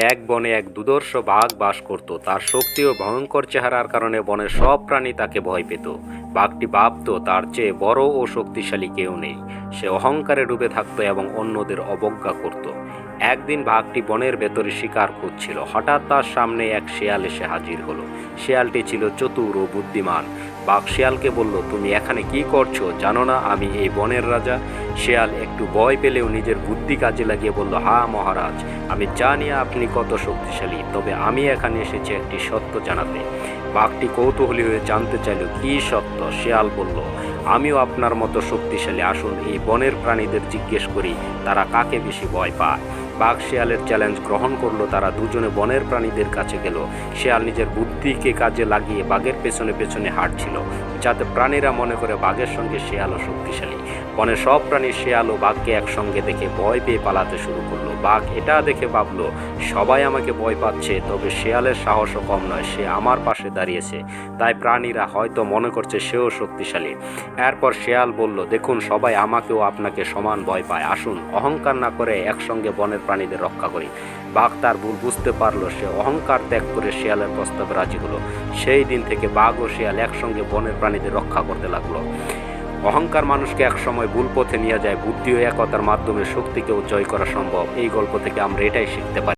এক বনে এক দুদর্শ বাঘ বাস করত। তার শক্তি ও ভয়ঙ্কর চেহারার কারণে বনের সব প্রাণী তাকে ভয় পেত। বাঘটি ভাবত, তার চেয়ে বড় ও শক্তিশালী কেউ নেই। সে অহংকারে ডুবে থাকত এবং অন্যদের অবজ্ঞা করত। একদিন বাঘটি বনের ভেতরে শিকার খুঁজছিল। হঠাৎ তার সামনে এক শেয়াল এসে হাজির হলো। শেয়ালটি ছিল চতুর ও বুদ্ধিমান। বাঘ শেয়ালকে বলল, তুমি এখানে কি করছ? জানো না, আমি এই বনের রাজা। শেয়াল একটু ভয় পেলেও নিজের বুদ্ধি কাজে লাগিয়ে বলল, হা মহারাজ, আমি জানি আপনি কত শক্তিশালী, তবে আমি এখানে এসেছি একটি সত্য জানাতে। বাঘটি কৌতূহলী হয়ে জানতে চাইল, কি সত্য? শেয়াল বলল, আমিও আপনার মতো শক্তিশালী। আসুন, এই বনের প্রাণীদের জিজ্ঞেস করি, তারা কাকে বেশি ভয় পায়? বাঘ শেয়ালের চ্যালেঞ্জ গ্রহণ করল তারা দুজনে বনের প্রাণীদের কাছে গেল। শেয়াল নিজের বুদ্ধিকে কাজে লাগিয়ে বাঘের পেছনে পেছনে হাঁটছিল, যাতে প্রাণীরা মনে করে বাঘের সঙ্গে শেয়ালও শক্তিশালী। বনের সব প্রাণী শেয়াল ও বাঘকে একসঙ্গে দেখে ভয় পেয়ে পালাতে শুরু করল। বাঘ এটা দেখে ভাবলো, সবাই আমাকে ভয় পাচ্ছে, তবে শেয়ালের সাহসও কম নয়, সে আমার পাশে দাঁড়িয়েছে। তাই প্রাণীরা হয়তো মনে করছে সেও শক্তিশালী। এরপর শেয়াল বলল, দেখুন সবাই আমাকেও আপনাকে সমান ভয় পায়, আসুন, অহংকার না করে একসঙ্গে বনের প্রাণীদের রক্ষা করি। বাঘ তার ভুল বুঝতে পারল, সে অহংকার ত্যাগ করে শেয়ালের প্রস্তাবে রাজি হলো। সেই দিন থেকে বাঘ ও শেয়াল একসঙ্গে বনের প্রাণীদের রক্ষা করতে লাগল। অহংকার মানুষকে একসময় ভুল পথে নিয়ে যায়, বুদ্ধি ও একতার মাধ্যমে শক্তিকেও জয় করা সম্ভব। এই গল্প থেকে আমরা এটাই শিখতে পারি।